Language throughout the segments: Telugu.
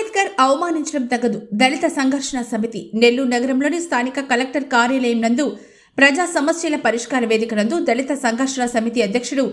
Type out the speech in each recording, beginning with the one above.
అంబేద్కర్ అవమానించడం తగదు. దళిత సంఘర్షణ సమితి నెల్లూరు నగరంలోని స్థానిక కలెక్టర్ కార్యాలయం నందు ప్రజా సమస్యల పరిష్కార వేదిక నందు దళిత సంఘర్షణ సమితి అధ్యక్షుడు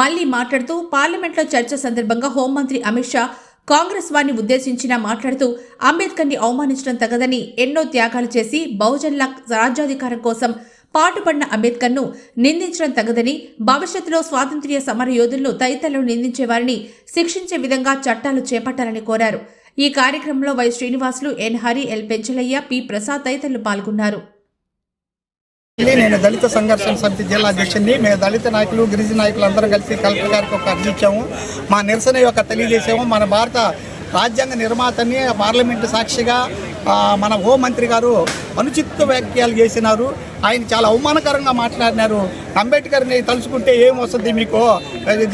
మళ్ళీ మాట్లాడుతూ పార్లమెంట్లో చర్చ సందర్భంగా హోంమంత్రి అమిత్ షా కాంగ్రెస్ వారిని ఉద్దేశించిన మాట్లాడుతూ అంబేద్కర్ని అవమానించడం తగదని ఎన్నో త్యాగాలు చేసి బహుజన్ల రాజ్యాధికారం కోసం పాటుపడిన అంబేద్కర్ను నిందించడం తగదని భవిష్యత్తులో స్వాతంత్ర్య సమర యోధులను తదితరులను నిందించే వారిని శిక్షించే విధంగా చట్టాలు చేపట్టాలని కోరారు. ఈ కార్యక్రమంలో Y Srinivasulu N Hari L Penchalaiah P Prasad తదితరులు పాల్గొన్నారు. నేను దళిత సంఘర్షణ సమితి జిల్లా అధ్యక్షుడిని. మేము దళిత నాయకులు గిరిజన నాయకులు అందరం కలిసి కలెక్టర్ గారికి ఒక అర్జీ ఇచ్చాము. మా నిరసన యొక్క తెలియజేసాము. మన భారత రాజ్యాంగ నిర్మాతని పార్లమెంటు సాక్షిగా మన హోంమంత్రి గారు అనుచిత వ్యాఖ్యలు చేసినారు. ఆయన చాలా అవమానకరంగా మాట్లాడినారు. అంబేద్కర్ని తలుచుకుంటే ఏం వస్తుంది మీకు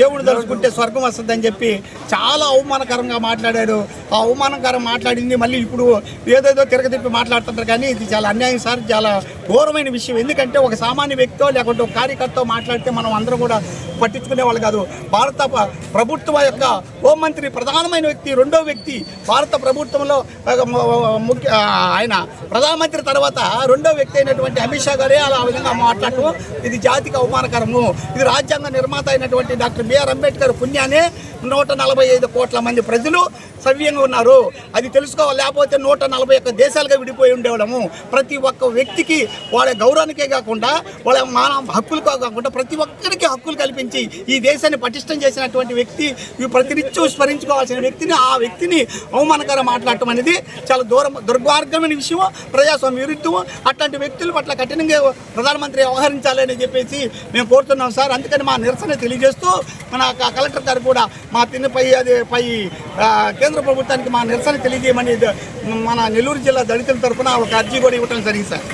దేవుడు తలుచుకుంటే స్వర్గం వస్తుంది అని చెప్పి చాలా అవమానకరంగా మాట్లాడారు. ఆ అవమానకరం మాట్లాడింది మళ్ళీ ఇప్పుడు ఏదేదో తిరగతిప్పి మాట్లాడుతుంటారు కానీ ఇది చాలా అన్యాయం సార్. చాలా ఘోరమైన విషయం. ఎందుకంటే ఒక సామాన్య వ్యక్తితో లేకుంటే ఒక కార్యకర్తతో మాట్లాడితే మనం అందరం కూడా పట్టించుకునే వాళ్ళు కాదు. భారత ప్రభుత్వం యొక్క హోంమంత్రి ప్రధానమైన వ్యక్తి రెండో వ్యక్తి భారత ప్రభుత్వంలో ఆయన ప్రధానమంత్రి తర్వాత రెండో వ్యక్తి అయినటువంటి అమిత్ షా గారే అలా ఆ విధంగా మాట్లాడటం. ఇది జాతికి అవమానకరము. ఇది రాజ్యాంగ నిర్మాత అయినటువంటి డాక్టర్ బిఆర్ అంబేద్కర్ పుణ్యానే నూట నలభై ఐదు కోట్ల మంది ప్రజలు సవ్యంగా ఉన్నారు. అది తెలుసుకోవాలి. లేకపోతే నూట నలభై ఒక్క దేశాలుగా విడిపోయి ఉండేవాళ్ళము. ప్రతి ఒక్క వ్యక్తికి వాళ్ళ గౌరవానికే కాకుండా వాళ్ళ మానవ హక్కులతో కాకుండా ప్రతి ఒక్కరికి హక్కులు కల్పించి ఈ దేశాన్ని పటిష్టం చేసినటువంటి వ్యక్తి ప్రతినిత్యం స్మరించుకోవాల్సిన వ్యక్తిని ఆ వ్యక్తిని అవమానకరం మాట్లాడటం అనేది చాలా దూరం దుర్మార్గమైన విషయము ప్రజాస్వామ్య విరుద్ధము అట్లాంటి వ్యక్తుల పట్ల కఠినంగా ప్రధానమంత్రి వ్యవహరించాలని చెప్పేసి మేము కోరుతున్నాం సార్. అందుకని మా నిరసన తెలియజేస్తూ మన కలెక్టర్ గారు కూడా మా తిన్నపై అది పై కేంద్ర ప్రభుత్వానికి మా నిరసన తెలియజేయమని మన నెల్లూరు జిల్లా దళితుల తరఫున ఒక అర్జీ కూడా ఇవ్వడం జరిగింది సార్.